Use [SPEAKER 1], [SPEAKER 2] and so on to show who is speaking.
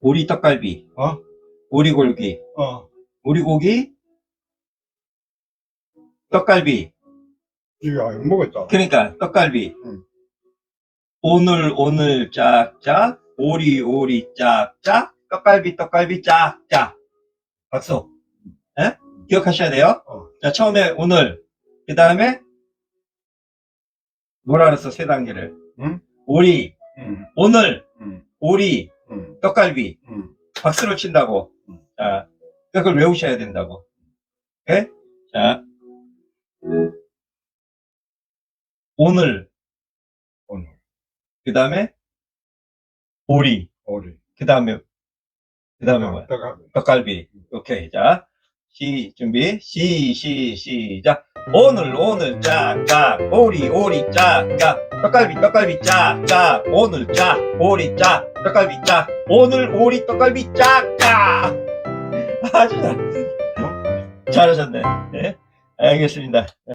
[SPEAKER 1] 오리 떡갈비,
[SPEAKER 2] 어?
[SPEAKER 1] 오리골기,
[SPEAKER 2] 어.
[SPEAKER 1] 오리고기, 떡갈비.
[SPEAKER 2] 이거 안 먹었다.
[SPEAKER 1] 그러니까 떡갈비.
[SPEAKER 2] 응.
[SPEAKER 1] 오늘 오늘 짝짝, 오리 오리 짝짝, 떡갈비 떡갈비 짝짝. 박수. 예? 기억하셔야 돼요.
[SPEAKER 2] 어.
[SPEAKER 1] 자 처음에 오늘, 그 다음에 뭐라 그랬어 세 단계를.
[SPEAKER 2] 응?
[SPEAKER 1] 오리,
[SPEAKER 2] 응.
[SPEAKER 1] 오늘,
[SPEAKER 2] 응.
[SPEAKER 1] 오리,
[SPEAKER 2] 응.
[SPEAKER 1] 떡갈비.
[SPEAKER 2] 응.
[SPEAKER 1] 박수를 친다고.
[SPEAKER 2] 음.
[SPEAKER 1] 자, 그걸 외우셔야 된다고. 오케이? 자. 오늘,
[SPEAKER 2] 오늘.
[SPEAKER 1] 그 다음에, 오리,
[SPEAKER 2] 오리.
[SPEAKER 1] 그 다음에, 그 다음에 뭐야?
[SPEAKER 2] 떡갈비.
[SPEAKER 1] 떡갈비. 오케이. 자, 시, 준비. 시, 시, 시작. 오늘, 오늘, 짝, 짝. 오리, 오리, 짝, 짝. 떡갈비, 떡갈비, 짝, 짝. 오늘, 짝. 오리, 짝. 떡갈비, 짝. 오늘, 오리, 떡갈비, 짝, 짝. 아주 잘, 잘하셨네. 예? 알겠습니다.